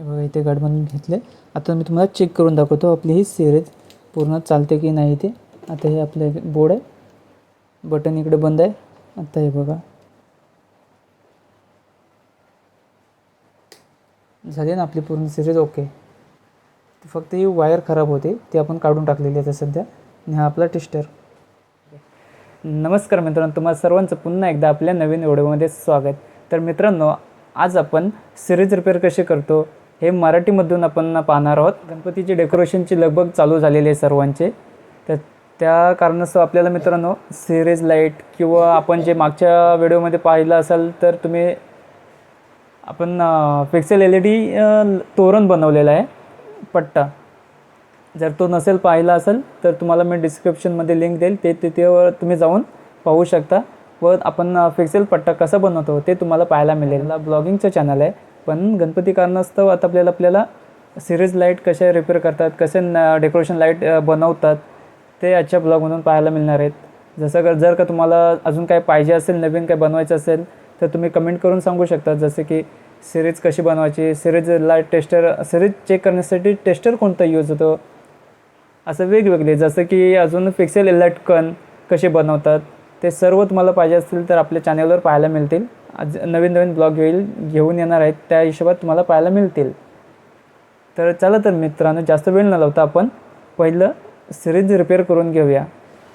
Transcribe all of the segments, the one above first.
हे बघा इथे गाठ बांधून घेतले आता मी तुम्हाला चेक करून दाखवतो आपली ही सिरीज पूर्ण चालते की नाही ते. आता हे आपलं बोर्ड आहे. बटन इकडे बंद आहे. आता हे बघा. झाली ना आपली पूर्ण सिरीज ओके फक्त ही वायर खराब होते. ती आपण काढून टाकलेली आहे सध्या. आणि हा आपला टेस्टर नमस्कार मित्रांनो तुम्हाला सर्वांचं पुन्हा एकदा आपल्या नवीन व्हिडिओमध्ये स्वागत. तर मित्रांनो आज आपण सिरीज रिपेअर कशी करतो? हे मराठीमधून आपण पाहणार आहोत. गणपतीची डेकोरेशनची लगबग चालू झालेली आहे सर्वांचे. तर त्या कारणास्तव आपल्याला मित्रांनो सिरीज लाइट किंवा आपण जे मागच्या व्हिडिओमध्ये पाहिलं असाल तर तुम्ही आपण पिक्सेल एल ई डी तोरण बनवलेला आहे पट्टा. जर तो नसेल पाहिला असेल तर तुम्हाला मी डिस्क्रिप्शनमध्ये लिंक देईल. ते तिथेवर तुम्ही जाऊन पाहू शकता. व आपण फिक्सेल पट्टा कसा बनवतो ते तुम्हाला पाहायला मिळेल. ब्लॉगिंगचं चॅनल आहे. पण गणपती कारणास्तव आता आपल्याला आपल्याला सिरीज लाइट कशा रिपेअर करतात कसे डेकोरेशन लाइट बनवतात ते आजच्या ब्लॉगमधून पाहायला मिळणार आहेत. जसं का जर का तुम्हाला अजून काय पाहिजे असेल नवीन काय बनवायचं असेल तर तुम्ही कमेंट करून सांगू शकता. जसे की सिरीज कशी बनवायची series light tester series check करण्यासाठी टेस्टर कोणता यूज होतो असं वेगवेगळे. जसं की अजून पिक्सेल लटकन कसे बनवतात ते सर्व तुम्हाला पाहिजे असतील तर आपल्या चॅनलवर पाहायला मिळतील. आज नवीन नवीन ब्लॉग येईल घेऊन येणार आहेत. त्या हिशोबात तुम्हाला पाहायला मिळतील. तर चला तर मित्रांनो जास्त वेळ न लावता आपण पहिलं सिरीज रिपेअर करून घेऊया.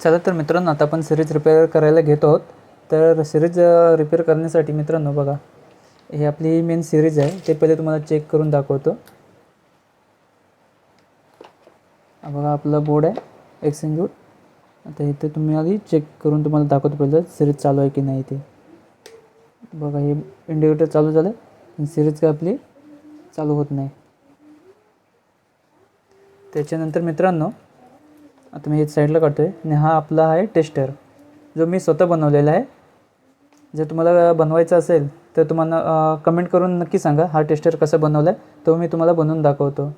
चला तर मित्रांनो आता आपण सिरीज रिपेअर करायला घेतो आहोत. तर सिरीज रिपेअर करण्यासाठी मित्रांनो बघा हे आपली मेन सिरीज आहे. ते पहिले तुम्हाला चेक करून दाखवतो. बघा आपला बोर्ड आहे. एक्सचेंज आता इथे तुम्ही आधी चेक करून तुम्हाला दाखवतो पहिलं सिरीज चालू आहे की नाही ते. बघा हे इंडिकेटर चालू झालं आहे सिरीज काय आपली चालू होत नाही. त्याच्यानंतर मित्रांनो आता मी हे साईडला काढतो आहे आणि हा आपला आहे टेस्टर जो मी स्वतः बनवलेला आहे. जर तुम्हाला बनवायचा असेल तर तुम्हाला कमेंट करून नक्की सांगा हा टेस्टर कसा बनवला आहे तो मी तुम्हाला बनवून दाखवतो.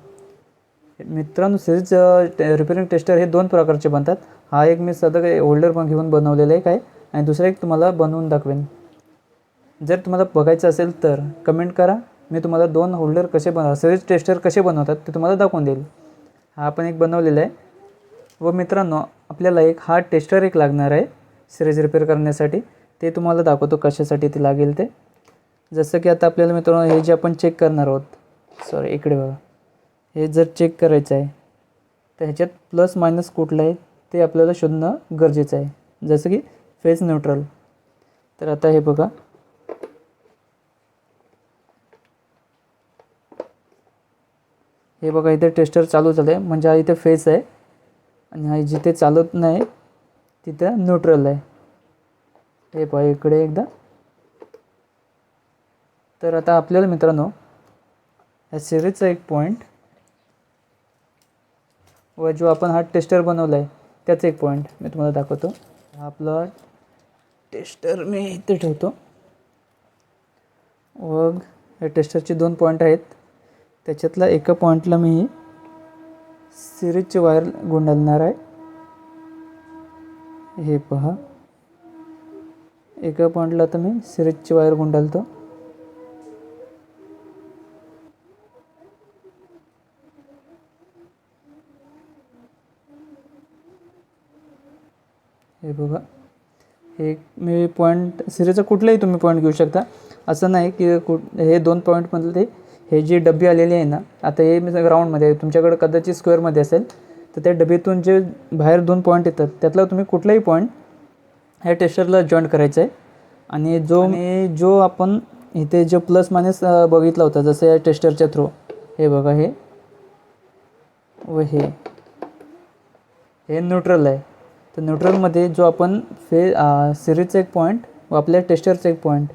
मित्रांनो सिरीज रिपेअरिंग टेस्टर हे दोन प्रकारचे बनतात. हा एक मी सध्या काही होल्डर पण घेऊन बनवलेला आहे. काय आणि दुसरा एक तुम्हाला बनवून दाखवेन. जर तुम्हाला बघायचं असेल तर कमेंट करा. मी तुम्हाला दोन होल्डर कसे बनव सिरीज टेस्टर कसे बनवतात ते तुम्हाला दाखवून देईल. हा आपण एक बनवलेला आहे. व मित्रांनो आपल्याला एक हा टेस्टर एक लागणार आहे सिरीज रिपेअर करण्यासाठी. ते तुम्हाला दाखवतो कशासाठी ते लागेल ते. जसं की आता आपल्याला मित्रांनो हे जे आपण चेक करणार आहोत. सॉरी इकडे बघा. हे जर चेक करायचं आहे तर ह्याच्यात प्लस मायनस कुठलं आहे ते आपल्याला शोधणं गरजेचं आहे. जसं की फेस न्यूट्रल तर आता हे बघा. हे बघा इथे टेस्टर चालू झालं आहे म्हणजे हा इथे फेस आहे. आणि हा जिथे चालत नाही तिथं न्यूट्रल आहे. हे पहा इकडे एकदा. तर आता आपल्याला मित्रांनो ह्या सिरीजचा एक पॉईंट व जो आपण हा टेस्टर बनवला आहे त्याचा एक पॉईंट मी तुम्हाला दाखवतो. हा आपला टेस्टर मी इथे ठेवतो. व या टेस्टरचे दोन पॉईंट आहेत. त्याच्यातला एका पॉईंटला मी सिरीजची वायर गुंडाळणार आहे. हे पहा. एका पॉईंटला तर मी सिरीजची वायर गुंडाळतो. हे बघा. हे मी पॉईंट सिरीजचा कुठलाही तुम्ही पॉईंट घेऊ शकता. असं नाही की कुठ हे दोन पॉईंटमधलं ते हे जी डबी आलेली आहे ना आता हे मी ग्राउंडमध्ये आहे. तुमच्याकडे कदाचित स्क्वेअरमध्ये असेल तर त्या डबीतून जे बाहेर दोन पॉईंट येतात त्यातला तुम्ही कुठलाही पॉईंट ह्या टेस्टरला जॉईंट करायचा आहे आणि जो मी जो आपण इथे जो प्लस मायनस बघितला होता जसं या टेस्टरच्या थ्रू हे बघा हे. व हे. हे न्यूट्रल आहे. तर न्यूट्रलमध्ये जो आपण फे सिरीजचा एक पॉईंट व आपल्या टेस्टरचा एक पॉईंट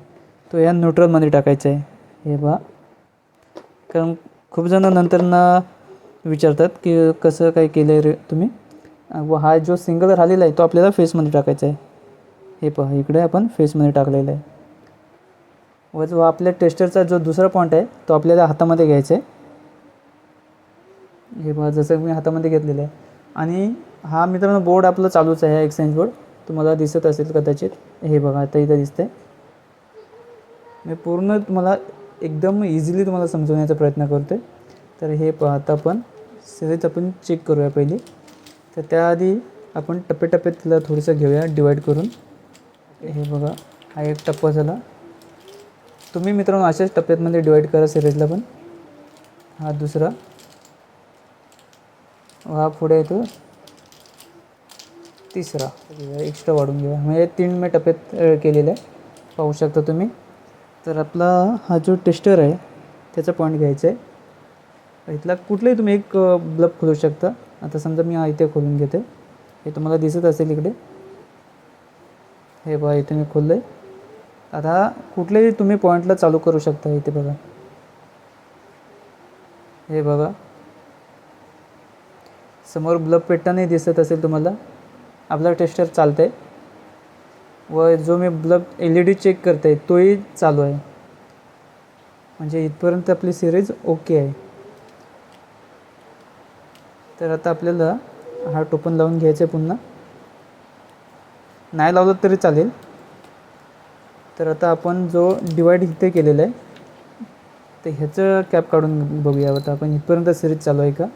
तो ह्या न्यूट्रलमध्ये टाकायचा आहे. हे बा कारण खूप जण नंतर ना विचारतात की कसं काय केलं आहे रे तुम्ही? व हा जो सिंगल राहिलेला आहे तो आपल्याला फेसमध्ये टाकायचा आहे. हे पहा इकडे आपण फेसमध्ये टाकलेला आहे. व जो आपल्या टेस्टरचा जो दुसरा पॉईंट आहे तो आपल्याला हातामध्ये घ्यायचा आहे. हे पहा जसं मी हातामध्ये घेतलेलं आहे. आणि हा मित्रांनो बोर्ड आपलं चालूच आहे एक्सचेंज बोर्ड तुम्हाला दिसत असेल कदाचित. हे बघा आता इथं दिसतंय. मी पूर्ण तुम्हाला एकदम इझिली तुम्हाला समजवण्याचा प्रयत्न करतो आहे तर हे पाहता आपण सिरीज आपण चेक करूया पहिली. तर त्याआधी आपण टप्प्याटप्प्यात तिला थोडंसं घेऊया डिवाईड करून. हे बघा हा एक टप्पा झाला. तुम्ही मित्रांनो अशाच टप्प्यातमध्ये डिवाईड करा सिरीजला पण. हा दुसरा. हा पुढे येतो. तिसरा. एक्स्ट्रा वाढून घेऊया. म्हणजे तीन मी टप्प्यात केलेलं केलेला आहे. पाहू शकता तुम्ही. तर आपला हा जो टेस्टर आहे त्याचा पॉईंट घ्यायचा आहे. इथला कुठलाही तुम्ही एक ब्लब खोलू शकता. आता समजा मी हा इथे खोलून घेते. हे तुम्हाला दिसत असेल इकडे. हे बघा इथे मी खोललं आहे आता कुठल्याही तुम्ही पॉईंटला चालू करू शकता इथे बघा. हे बघा. समोर ब्लब पेटतानाही दिसत असेल तुम्हाला. आपला टेस्टर चालतं आहे व जो मी bulb L E D check करत आहे तोही चालू आहे. म्हणजे इथपर्यंत आपली सिरीज ओके आहे. तर आता आपल्याला हा टोपन लावून घ्यायचं आहे पुन्हा. नाही लावलं तरी चालेल. तर आता आपण जो डिवाईड इथे केलेला आहे तर ह्याचं कॅप काढून बघूया. आता आपण इथपर्यंत सिरीज चालू आहे का?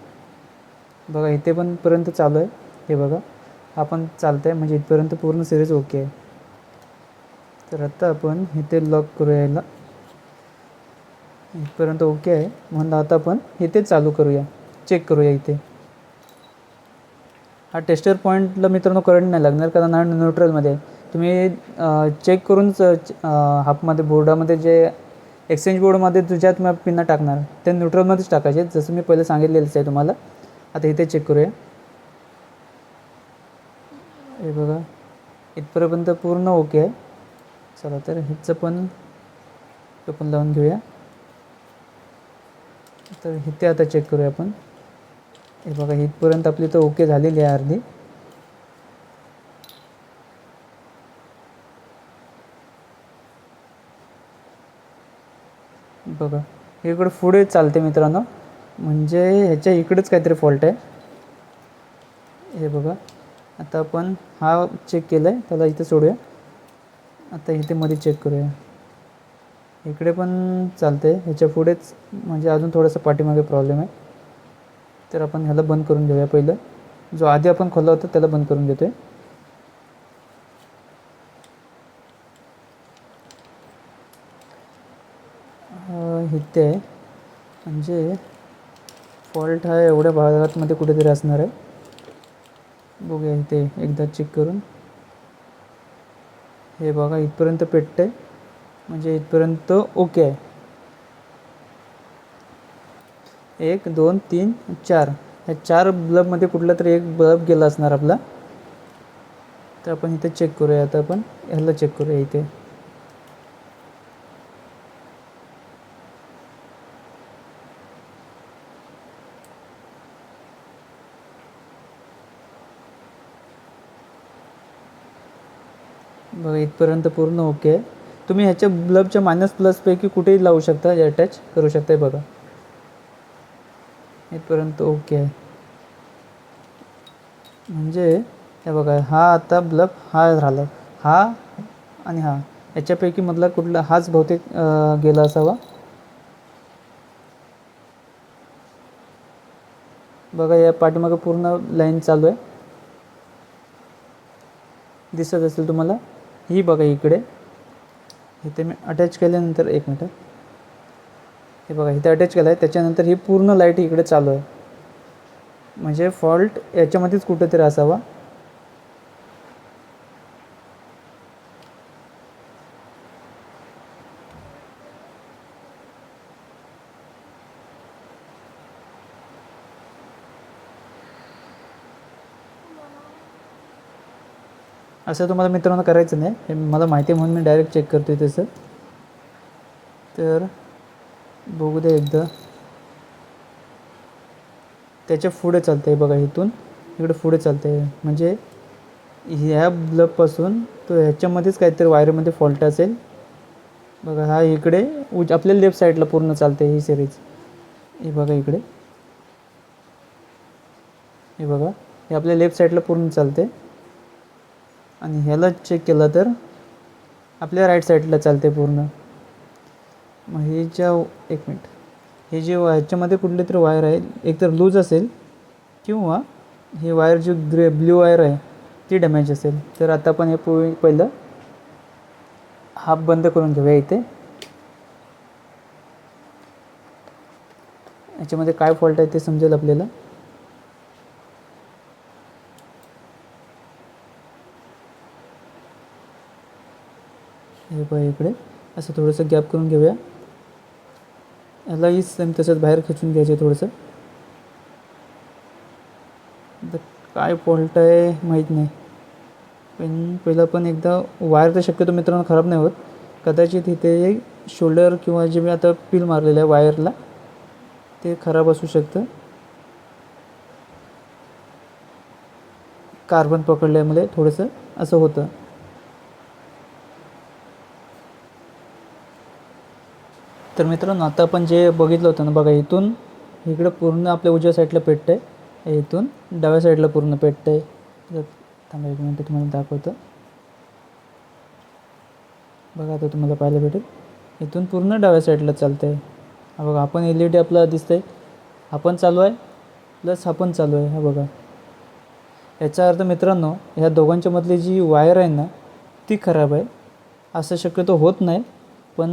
बघा इथे पण पर्यंत चालू आहे. हे बघा आपण चालतं आहे म्हणजे इथपर्यंत पूर्ण सिरीज ओके आहे. तर आता आपण इथे लॉक करूया याला इथपर्यंत ओके आहे. म्हणून आता आपण इथे चालू करूया. चेक करूया इथे. हा टेस्टर पॉईंटला मित्रांनो करंट नाही लागणार कारण हा न्यूट्रलमध्ये तुम्ही चेक करूनच हाफमध्ये बोर्डामध्ये जे एक्सचेंज बोर्डमध्ये तुझ्यात मग पिन्ना टाकणार ते न्यूट्रलमध्येच टाकायचे. जसं मी पहिले सांगितलेलंच आहे तुम्हाला. आता इथे चेक करूया. हे बघा. इथपर्यंत पूर्ण ओके आहे. चला तर हिचं पण टोपण लावून घेऊया. तर इथे आता चेक करूया आपण. हे बघा इथपर्यंत आपली तर ओके झालेली आहे अर्धी. बघा इकडे पुढे चालते मित्रांनो. म्हणजे ह्याच्या इकडेच काहीतरी फॉल्ट आहे. हे बघा. आता आपण हा चेक केला आहे त्याला इथे सोडूया. आता इथे मध्ये चेक करूया. इकडे पण चालते ह्याच्या पुढेच म्हणजे अजून थोडंसं पाठीमागे प्रॉब्लेम आहे. तर आपण ह्याला बंद करून घेऊया पहिलं. जो आधी आपण खोलला होता त्याला बंद करून घेतोय. अं, इथे आहे. म्हणजे फॉल्ट हा एवढ्या भागातमध्ये कुठेतरी असणार आहे. बघूया इथे एकदा चेक करून. हे बघा इथपर्यंत पेटतं आहे म्हणजे इथपर्यंत ओके आहे. एक दोन तीन चार. ह्या चार बल्बमध्ये कुठला तरी एक बल्ब गेला असणार आपला. तर आपण इथे चेक करूया. आता आपण ह्याला चेक करूया इथे. बघा इथपर्यंत पूर्ण ओके आहे तुम्ही ह्याच्या ब्लबच्या मायनस प्लसपैकी कुठेही लावू शकता अटॅच करू शकता बघा. इथपर्यंत ओके आहे म्हणजे हे बघा हा आता ब्लब हा राहिला हा आणि हा. याच्यापैकी मधला कुठला हाच बहुतेक गेला असावा. बघा या पाठीमागं पूर्ण लाईन चालू आहे. दिसत असेल तुम्हाला? ही बघा इकडे. इथे मी अटॅच केल्यानंतर एक मिनटं. हे बघा इथे अटॅच केलं आहे त्याच्यानंतर ही पूर्ण लाइट इकडे चालू आहे. म्हणजे फॉल्ट याच्यामध्येच कुठेतरी असावा. असं तुम्हाला मित्रांनो करायचं नाही. हे मला माहिती आहे म्हणून मी डायरेक्ट चेक करतो आहे तसं. तर बघू दे एकदा. त्याच्या पुढे चालतं आहे बघा इथून. इकडे पुढे चालतं आहे म्हणजे ह्या ब्लबपासून तो ह्याच्यामध्येच काहीतरी वायरमध्ये फॉल्ट असेल. बघा हा इकडे उज आपल्या लेफ्ट साईडला पूर्ण चालते ही सिरीज हे बघा इकडे. हे बघा हे आपल्या लेफ्ट साईडला पूर्ण चालते आणि ह्याला चेक केलं तर आपल्या राईट साईडला चालते पूर्ण. मग हे ज्या एक मिनिट हे जे ह्याच्यामध्ये कुठले तरी वायर आहे. एकतर लूज असेल किंवा ही वायर जी ग्रे ब्ल्यू वायर आहे ती डॅमेज असेल. तर आता आपण हे पूर्वी पहिलं हाफ बंद करून घेऊया इथे. याच्यामध्ये काय फॉल्ट आहे ते समजेल आपल्याला. बघा इकडे. असं थोडंसं गॅप करून घेऊया. यालाही सेम तसंच बाहेर खेचून आहे थोडंसं. काय फॉल्ट आहे माहीत नाही. पण पहिलं पण एकदा वायर तर शक्यतो मित्रांनो खराब नाही होत. कदाचित इथे शोल्डर किंवा जे मी आता पील मारलेलं आहे वायरला ते खराब असू शकतं. कार्बन पकडल्यामुळे थोडंसं. असं होतं. तर मित्रांनो आता आपण जे बघितलं होतं ना बघा इथून इकडं पूर्ण आपल्या उजव्या साईडला पेटतं आहे इथून डाव्या साईडला पूर्ण पेटतं आहे थांबा एक मिनटं तुम्हाला दाखवतं. बघा आता तुम्हाला पाहायला भेटेल. इथून पूर्ण डाव्या साईडला चालतं आहे हा बघा आपण एल ई डी आपला दिसतं आहे हा पण चालू आहे प्लस हा पण चालू आहे हा बघा. याचा अर्थ मित्रांनो ह्या दोघांच्यामधली जी वायर आहे ना ती खराब आहे. असं शक्यतो होत नाही. पण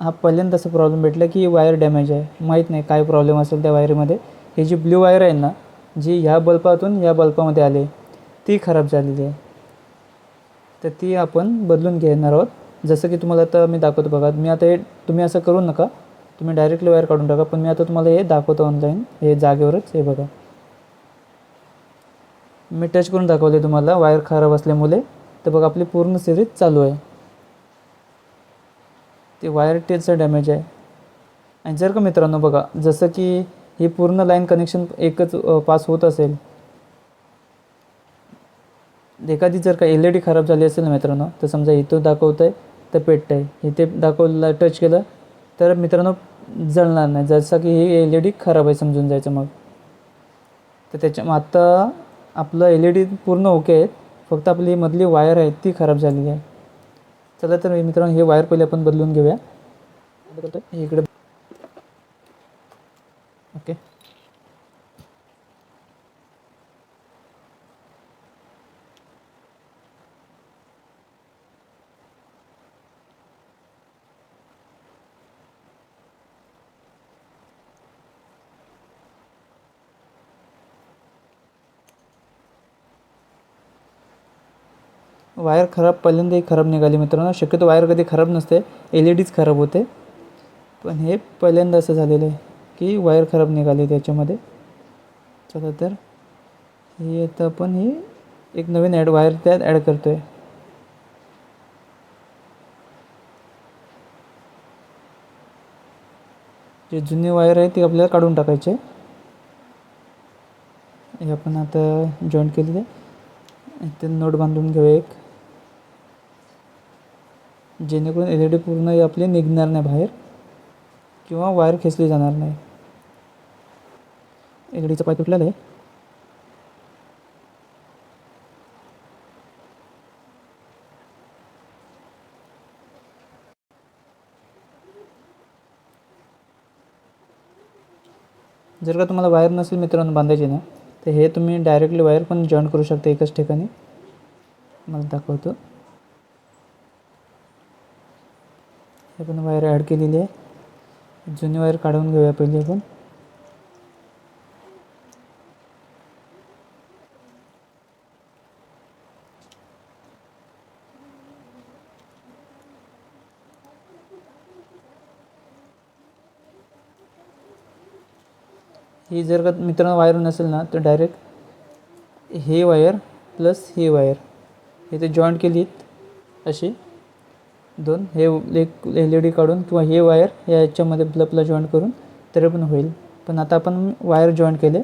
हा पहिल्यांदा असा प्रॉब्लेम भेटला की वायर डॅमेज आहे. माहीत नाही काय प्रॉब्लेम असेल त्या वायरमध्ये हे जी ब्ल्यू वायर आहे ना जी ह्या बल्बातून या बल्बामध्ये आले ती खराब झालेली आहे. तर ती आपण बदलून घेणार आहोत. जसं की तुम्हाला आता मी दाखवतो बघा मी आता हे तुम्ही असं करू नका. तुम्ही डायरेक्टली वायर काढून टाका पण मी आता तुम्हाला हे दाखवतो ऑनलाईन हे जागेवरच हे बघा. मी टच करून दाखवले तुम्हाला वायर खराब असल्यामुळे. तर बघा आपली पूर्ण सिरीज चालू आहे. ते वायर टेलचं डॅमेज आहे. आणि जर का मित्रांनो बघा जसं की ही पूर्ण लाईन कनेक्शन एकच पास होत असेल. एखादी जर का एल ई डी खराब झाली असेल ना मित्रांनो तर समजा इथं दाखवतं आहे तर पेटतं आहे इथे दाखवलं टच केलं तर मित्रांनो जळणार नाही. जसं की ही एल ई डी खराब आहे समजून जायचं मग. तर त्याच्या मग आत्ता आपलं एल ई डी पूर्ण ओके आहेत फक्त आपली मधली वायर आहे ती खराब झालेली आहे. चला तर मित्रांनो हे वायर पहिले आपण बदलून घेऊया. इकडे ओके वायर खराब पहिल्यांदाही खराब निघाली मित्रांनो. शक्यतो वायर कधी खराब नसते एल ई डीच खराब होते. पण हे पहिल्यांदा असं झालेलं आहे की वायर खराब निघाली त्याच्यामध्ये. चला तर हे आता आपण ही एक नवीन ॲड वायर त्यात ॲड करतो आहे जे जुनी वायर आहे ती आपल्याला काढून टाकायची. हे आपण आता जॉईंट केलेली. आहे ते नोट बांधून घेऊ एक. जेणेकरून एल ई डी पूर्ण ही आपली निघणार नाही बाहेर किंवा वायर खेचली जाणार नाही. एल ई डीचा पाय तुटलेला आहे. जर का तुम्हाला वायर नसेल मित्रांनो बांधायची ना तर हे तुम्ही डायरेक्टली वायर पण जॉईन करू शकता एकाच ठिकाणी. मला दाखवतो. हे पण वायर ॲड केलेली आहे. जुनी वायर काढून घेऊया पहिले आपण. ही जर का मित्रांनो वायर नसेल ना तर डायरेक्ट हे वायर प्लस ही वायर इथे जॉईंट आहेत अशी. दोन हे एक एल ई डी काढून किंवा हे वायर या याच्यामध्ये बल्बला जॉईंट करून तरी पण होईल. पण आता आपण वायर जॉईंट केले.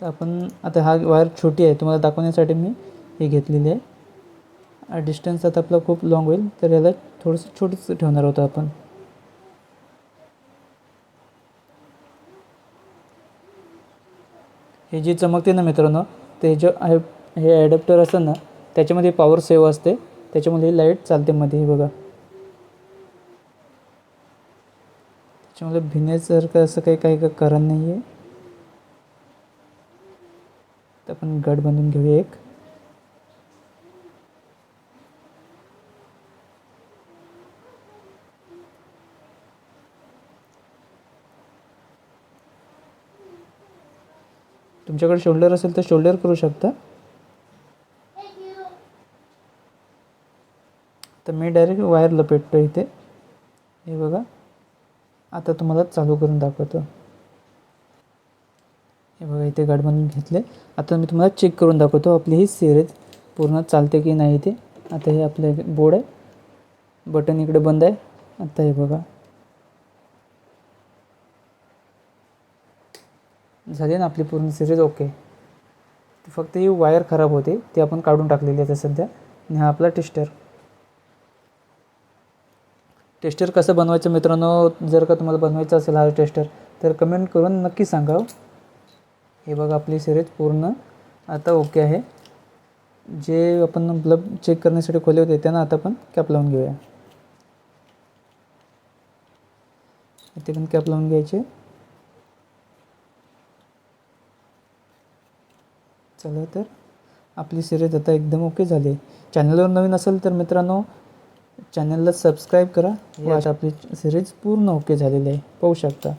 तर आपण आता हा वायर छोटी आहे. तुम्हाला दाखवण्यासाठी मी हे घेतलेली आहे. डिस्टन्स आता आपला खूप लॉंग होईल. तर याला थोडंसं छोटंसं ठेवणार होतं आपण. हे जी चमकते ना मित्रांनो ते जे आहे हे ॲडॅप्टर असं ना त्याच्यामध्ये पॉवर सेव्ह असते. त्याच्यामध्ये लाइट चालते मध्ये बघा. त्याच्यामुळे भिण्यासारखं असं काही काही कारण नाही आहे तर आपण गट बांधून घेऊया एक. तुमच्याकडे शोल्डर असेल तर शोल्डर करू शकता. तर मी डायरेक्ट वायर लपेटतो इथे. हे बघा. आता तुम्हाला चालू करून दाखवतो. हे बघा इथे गाठ बांधून घेतले आता मी तुम्हाला चेक करून दाखवतो आपली ही सिरीज पूर्ण चालते की नाही ते आता हे आपलं बोर्ड आहे. बटन इकडे बंद आहे. आता हे बघा. झाली ना आपली पूर्ण सिरीज ओके फक्त ही वायर खराब होते. ती आपण काढून टाकलेली आहे आता सध्या. आणि हा आपला टेस्टर टेस्टर कसं बनवायचं मित्रांनो? जर का तुम्हाला बनवायचं असेल हा टेस्टर तर कमेंट करून नक्की सांगा हो. हे. बघा आपली सिरीज पूर्ण. आता ओके आहे. जे आपण ब्लब चेक करण्यासाठी खोले होते त्यांना आता आपण कॅप लावून घेऊया. इथे पण कॅप लावून घ्यायचे. चला तर आपली सिरीज आता एकदम ओके झाली चॅनलवर नवीन असेल तर मित्रांनो चॅनलला सबस्क्राईब करा. व आपली सिरीज पूर्ण ओके झालेली आहे. पाहू शकता.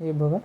हे बघा.